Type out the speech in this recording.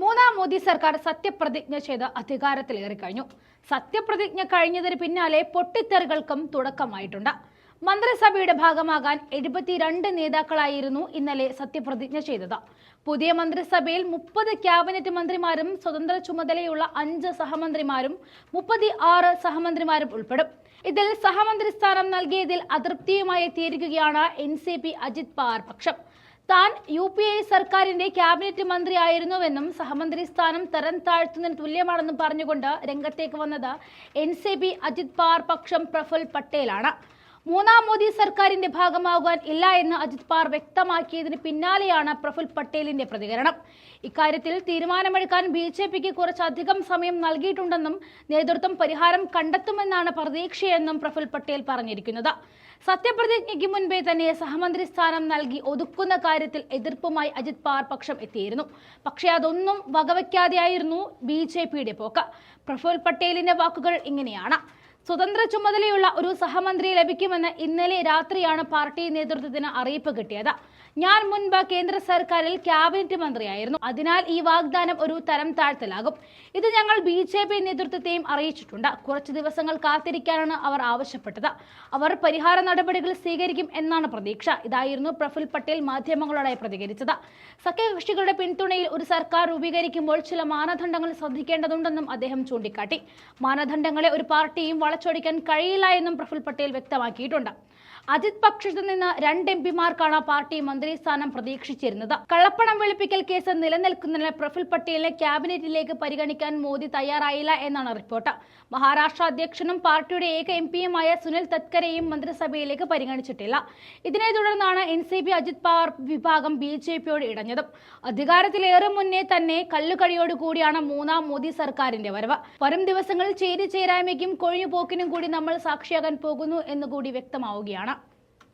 മൂന്നാം മോദി സർക്കാർ സത്യപ്രതിജ്ഞ ചെയ്ത് അധികാരത്തിലേറി കഴിഞ്ഞു സത്യപ്രതിജ്ഞ കഴിഞ്ഞതിന് പിന്നാലെ പൊട്ടിത്തെറികൾക്കും തുടക്കമായിട്ടുണ്ട്. മന്ത്രിസഭയുടെ ഭാഗമാകാൻ എഴുപത്തിരണ്ട് നേതാക്കളായിരുന്നു ഇന്നലെ സത്യപ്രതിജ്ഞ ചെയ്തത്. പുതിയ മന്ത്രിസഭയിൽ മുപ്പത് ക്യാബിനറ്റ് മന്ത്രിമാരും സ്വതന്ത്ര ചുമതലയുള്ള അഞ്ച് സഹമന്ത്രിമാരും മുപ്പത്തി ആറ് സഹമന്ത്രിമാരും ഉൾപ്പെടും. ഇതിൽ സഹമന്ത്രി സ്ഥാനം നൽകിയതിൽ അതൃപ്തിയുമായി തീരുകയാണ് N C P Ajit Pawar പക്ഷം. താൻ യു പി എ സർക്കാരിന്റെ ക്യാബിനറ്റ് മന്ത്രിയായിരുന്നുവെന്നും സഹമന്ത്രി സ്ഥാനം തരം താഴ്ത്തുന്നതിന് തുല്യമാണെന്നും പറഞ്ഞുകൊണ്ട് രംഗത്തേക്ക് വന്നത് N C P Ajit Pawar പക്ഷം പ്രഫുൽ പട്ടേലാണ്. മൂന്നാം മോദി സർക്കാരിന്റെ ഭാഗമാകാൻ ഇല്ല എന്ന് അജിത് പവാർ വ്യക്തമാക്കിയതിന് പിന്നാലെയാണ് പ്രഫുൽ പട്ടേലിന്റെ പ്രതികരണം. ഇക്കാര്യത്തിൽ തീരുമാനമെടുക്കാൻ ബി ജെ പിക്ക് കുറച്ചധികം സമയം നൽകിയിട്ടുണ്ടെന്നും നേതൃത്വം പരിഹാരം കണ്ടെത്തുമെന്നാണ് പ്രതീക്ഷയെന്നും പ്രഫുൽ പട്ടേൽ പറഞ്ഞിരിക്കുന്നത്. സത്യപ്രതിജ്ഞയ്ക്ക് മുൻപേ തന്നെ സഹമന്ത്രി സ്ഥാനം നൽകി ഒതുക്കുന്ന കാര്യത്തിൽ എതിർപ്പുമായി അജിത് പവാർ പക്ഷം എത്തിയിരുന്നു. പക്ഷേ അതൊന്നും വകവയ്ക്കാതെയായിരുന്നു ബി ജെ പിയുടെ പോക്ക്. പ്രഫുൽ പട്ടേലിന്റെ വാക്കുകൾ ഇങ്ങനെയാണ്. സ്വതന്ത്ര ചുമതലയുള്ള ഒരു സഹമന്ത്രി ലഭിക്കുമെന്ന് ഇന്നലെ രാത്രിയാണ് പാർട്ടി നേതൃത്വത്തിന് അറിയിപ്പ് കിട്ടിയത്. ഞാൻ മുൻപ് കേന്ദ്ര സർക്കാരിൽ ക്യാബിനറ്റ് മന്ത്രിയായിരുന്നു. അതിനാൽ ഈ വാഗ്ദാനം ഒരു തരം താഴ്ത്തലാകും. ഇത് ഞങ്ങൾ ബി ജെ പി നേതൃത്വത്തെയും അറിയിച്ചിട്ടുണ്ട്. കുറച്ച് ദിവസങ്ങൾ കാത്തിരിക്കാനാണ് അവർ ആവശ്യപ്പെട്ടത്. അവർ പരിഹാര നടപടികൾ സ്വീകരിക്കും എന്നാണ് പ്രതീക്ഷ. ഇതായിരുന്നു പ്രഫുൽ പട്ടേൽ മാധ്യമങ്ങളോടായി പ്രതികരിച്ചത്. സഖ്യകക്ഷികളുടെ പിന്തുണയിൽ ഒരു സർക്കാർ രൂപീകരിക്കുമ്പോൾ ചില മാനദണ്ഡങ്ങൾ ശ്രദ്ധിക്കേണ്ടതുണ്ടെന്നും അദ്ദേഹം ചൂണ്ടിക്കാട്ടി. മാനദണ്ഡങ്ങളെ ഒരു പാർട്ടിയും വളച്ചൊടിക്കാൻ കഴിയില്ല എന്നും പ്രഫുൽ പട്ടേൽ വ്യക്തമാക്കിയിട്ടുണ്ട്. അജിത് പക്ഷത്ത് നിന്ന് രണ്ട് എം പിമാർക്കാണ് പാർട്ടി മന്ത്രി സ്ഥാനം പ്രതീക്ഷിച്ചിരുന്നത്. കള്ളപ്പണം വെളുപ്പിക്കൽ കേസ് നിലനിൽക്കുന്നതിന് പ്രഫുൽ പട്ടേലിനെ ക്യാബിനറ്റിലേക്ക് പരിഗണിക്കാൻ മോദി തയ്യാറായില്ല എന്നാണ് റിപ്പോർട്ട്. മഹാരാഷ്ട്ര അധ്യക്ഷനും പാർട്ടിയുടെ ഏക എം പിയുമായ സുനിൽ തത്കരെയും മന്ത്രിസഭയിലേക്ക് പരിഗണിച്ചിട്ടില്ല. ഇതിനെ തുടർന്നാണ് N C P Ajit Pawar വിഭാഗം ബി ജെ പിയോട് ഇടഞ്ഞതും. അധികാരത്തിലേറെ മുന്നേ തന്നെ കല്ലുകടിയോട് കൂടിയാണ് മൂന്നാം മോദി സർക്കാരിന്റെ വരവ്. വരും ദിവസങ്ങളിൽ ചേരി ചേരായ്മയ്ക്കും കൊഴിഞ്ഞുപോക്കിനും കൂടി നമ്മൾ സാക്ഷിയാകാൻ പോകുന്നു എന്നുകൂടി വ്യക്തമാവുകയാണ്.